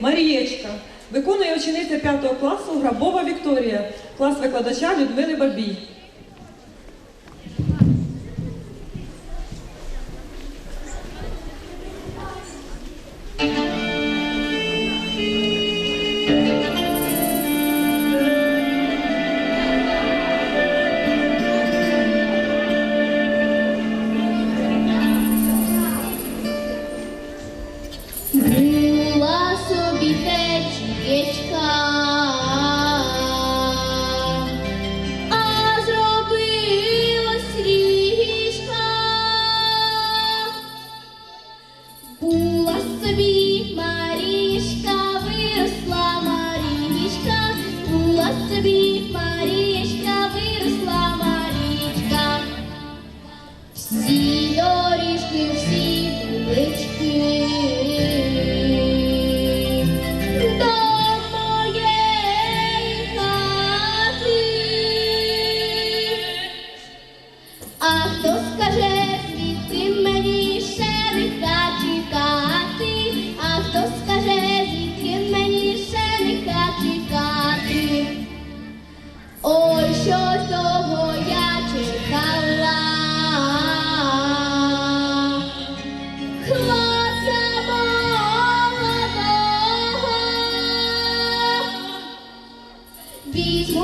Марієчка виконує учениця 5 класу Грабова Вікторія, клас викладача Людмили Бабій. Була собі Марічка, виросла Марічка, була собі Марічка, виросла Марічка. Всі доріжки, всі вулички до моєї хати. А хто скаже,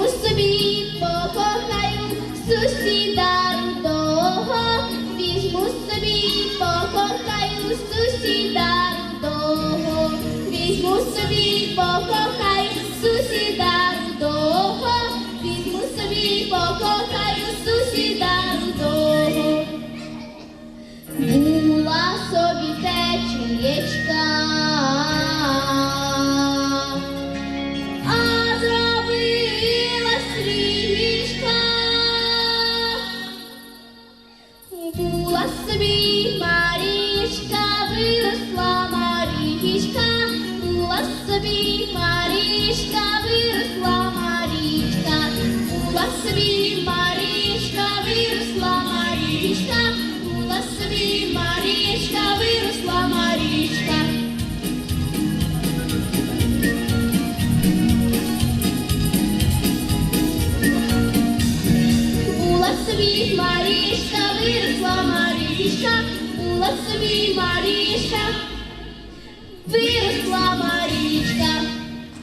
Візьму собі, покохаю сусіда рудого. Візьму собі, покохаю сусіда рудого. Візьму собі, покохаю сусіда рудого. Візьму собі, покохаю сусіда рудого. виросла Марічка, була собі Марічка, виросла Марічка, була собі Марічка, виросла Марічка, була собі Марічка, виросла Марічка. Була собі Марішка, виросла Марішка, була собі Марішка, виросла Марічка.